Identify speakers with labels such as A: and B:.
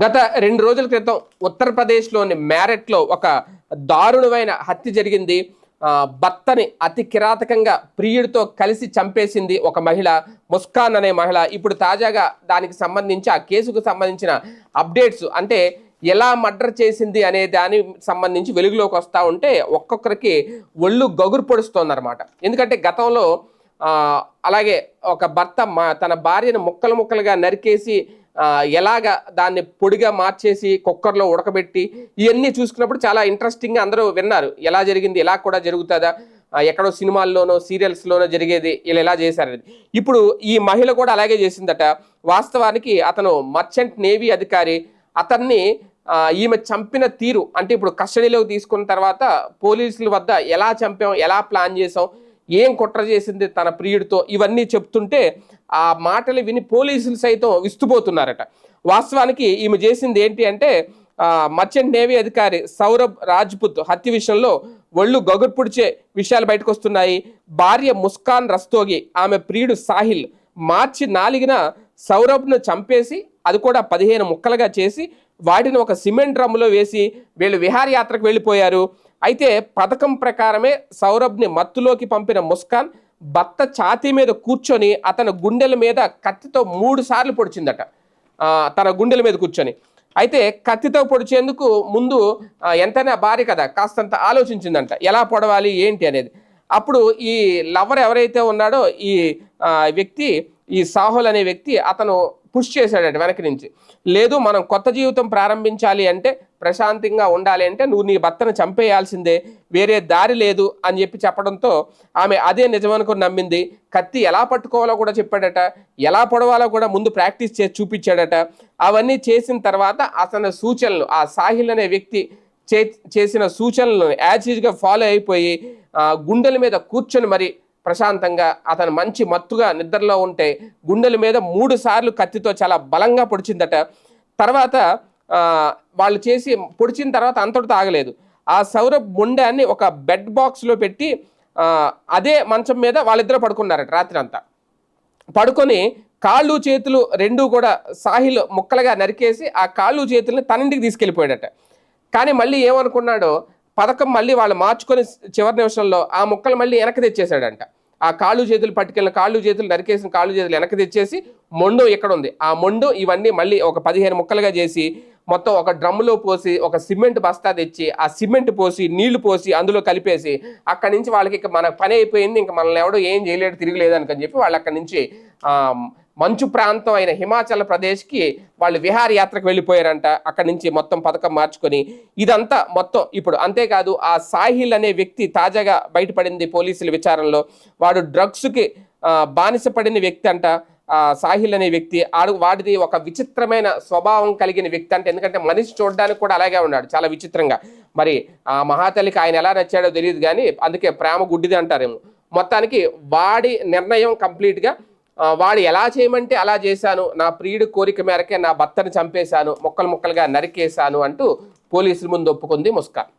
A: గత రెండు రోజుల క్రితం ఉత్తరప్రదేశ్లోని మ్యారెట్లో ఒక దారుణమైన హత్య జరిగింది. భర్తని అతి కిరాతకంగా ప్రియుడితో కలిసి చంపేసింది ఒక మహిళ ముస్కాన్ అనే మహిళ. ఇప్పుడు తాజాగా దానికి సంబంధించి ఆ కేసుకు సంబంధించిన అప్డేట్స్ అంటే ఎలా మర్డర్ చేసింది అనే దాని సంబంధించి వెలుగులోకి వస్తూ ఉంటే ఒక్కొక్కరికి ఒళ్ళు గగురు పొడుస్తోందనమాట ఎందుకంటే గతంలో అలాగే ఒక భర్త మా తన భార్యను ముక్కలు ముక్కలుగా నరికేసి ఎలాగ దాన్ని పొడిగా మార్చేసి కుక్కర్లో ఉడకబెట్టి ఇవన్నీ చూసుకున్నప్పుడు చాలా ఇంట్రెస్టింగ్గా అందరూ విన్నారు. ఎలా జరిగింది? ఎలా కూడా జరుగుతుందా? ఎక్కడో సినిమాల్లోనో సీరియల్స్లోనో జరిగేది? ఇలా ఎలా చేశారనేది ఇప్పుడు ఈ మహిళ కూడా అలాగే చేసిందట. వాస్తవానికి అతను మర్చెంట్ నేవీ అధికారి. అతన్ని ఈమె చంపిన తీరు అంటే ఇప్పుడు కస్టడీలోకి తీసుకున్న తర్వాత పోలీసుల వద్ద ఎలా చంపాం? ఎలా ప్లాన్ చేసాం? ఏం కుట్ర చేసింది తన ప్రియుడితో ఇవన్నీ చెప్తుంటే ఆ మాటలు విని పోలీసులు సైతం విస్తుపోతున్నారట. వాస్తవానికి ఈమె చేసింది ఏంటి అంటే మర్చెంట్ నేవీ అధికారి సౌరభ్ రాజ్పుత్ హత్య విషయంలో ఒళ్ళు గగుర్పుడిచే విషయాలు బయటకు వస్తున్నాయి భార్య ముస్కాన్ రస్తోగి ఆమె ప్రియుడు సాహిల్ మార్చి నాలుగున సౌరభ్ను చంపేసి అది కూడా పదిహేను ముక్కలుగా చేసి వాటిని ఒక సిమెంట్ డ్రమ్ములో వేసి వీళ్ళు విహారయాత్రకు వెళ్ళిపోయారు. అయితే పథకం ప్రకారమే సౌరభ్ని మత్తులోకి పంపిన ముస్కాన్ భర్త ఛాతీ మీద కూర్చొని అతని గుండెల మీద కత్తితో మూడు సార్లు పొడిచిందట. తన గుండెల మీద కూర్చొని. అయితే కత్తితో పొడిచేందుకు ముందు ఎంతైనా భార్య కదా కాస్తంత ఆలోచించిందంట. ఎలా పొడవాలి ఏంటి అనేది. అప్పుడు ఈ లవర్ ఎవరైతే ఉన్నాడో ఈ వ్యక్తి ఈ సాహుల్ అనే వ్యక్తి అతను పుష్ చేశాడట వెనక నుంచి. లేదు మనం కొత్త జీవితం ప్రారంభించాలి అంటే ప్రశాంతంగా ఉండాలి అంటే నువ్వు నీ భర్తను చంపేయాల్సిందే వేరే దారి లేదు అని చెప్పి చెప్పడంతో ఆమె అదే నిజమనుకుని నమ్మింది. కత్తి ఎలా పట్టుకోవాలో కూడా చెప్పాడట ఎలా పొడవాలో కూడా ముందు ప్రాక్టీస్ చేసి చూపించాడట. అవన్నీ చేసిన తర్వాత అతని సూచనలు ఆ సాహిల్ అనే వ్యక్తి చే చేసిన సూచనలను యాజీజ్గా ఫాలో అయిపోయి గుండెల మీద కూర్చొని మరి ప్రశాంతంగా అతను మంచి మత్తుగా నిద్రలో ఉంటే గుండెల మీద మూడు సార్లు కత్తితో చాలా బలంగా పొడిచిందట. తర్వాత వాళ్ళు చేసి పొడిచిన తర్వాత అంతటితో ఆగలేదు ఆ సౌరభ్ ముండాన్ని ఒక బెడ్ బాక్స్లో పెట్టి అదే మంచం మీద వాళ్ళిద్దరూ పడుకున్నారట రాత్రి అంతా పడుకొని కాళ్ళు చేతులు రెండు కూడా సాహిల్ ముక్కలుగా నరికేసి ఆ కాళ్ళు చేతుల్ని తనింటికి తీసుకెళ్ళిపోయాడట. కానీ మళ్ళీ ఏమనుకున్నాడో పథకం మళ్ళీ వాళ్ళు మార్చుకొని చివరి నిమిషంలో ఆ ముక్కలు మళ్ళీ వెనక్కి తెచ్చేశాడంట. ఆ కాళ్ళు చేతులు పట్టుకెళ్ళిన కాళ్ళు చేతులు నరికేసిన కాళ్ళు చేతులు వెనక్కి తెచ్చేసి మొండు ఇక్కడ ఉంది. ఆ మొండు ఇవన్నీ మళ్ళీ ఒక పదిహేను ముక్కలుగా చేసి మొత్తం ఒక డ్రమ్ములో పోసి ఒక సిమెంట్ బస్తా తెచ్చి ఆ సిమెంట్ పోసి నీళ్ళు పోసి అందులో కలిపేసి అక్కడి నుంచి వాళ్ళకి ఇక మన పని అయిపోయింది. ఇంకా మనల్ని ఎవడో ఏం చేయలేడు తిరిగి అని చెప్పి వాళ్ళు అక్కడి నుంచి మంచు ప్రాంతం అయిన హిమాచల్ ప్రదేశ్కి వాళ్ళు విహారయాత్రకు వెళ్ళిపోయారంట. అక్కడి నుంచి మొత్తం పథకం మార్చుకొని ఇదంతా మొత్తం ఇప్పుడు అంతేకాదు ఆ సాహిల్ అనే వ్యక్తి తాజాగా బయటపడింది పోలీసుల విచారణలో. వాడు డ్రగ్స్కి బానిసపడిన బానిస పడిన వ్యక్తి అంట. ఆ సాహిల్ అనే వ్యక్తి. ఆడు వాడిది ఒక విచిత్రమైన స్వభావం కలిగిన వ్యక్తి అంటే. ఎందుకంటే మనిషి చూడడానికి కూడా అలాగే ఉన్నాడు చాలా విచిత్రంగా. మరి ఆ మహాతల్లికి ఆయన ఎలా నచ్చాడో తెలియదు కానీ అందుకే ప్రేమ గుడ్డిది అంటారేమో. మొత్తానికి వాడి నిర్ణయం కంప్లీట్గా వాడు ఎలా చేయమంటే అలా చేశాను. నా ప్రియుడి కోరిక మేరకే నా భర్తను చంపేశాను. ముక్కలు ముక్కలుగా నరికేశాను అంటూ పోలీసుల ముందు ఒప్పుకుంది ముస్కాన్.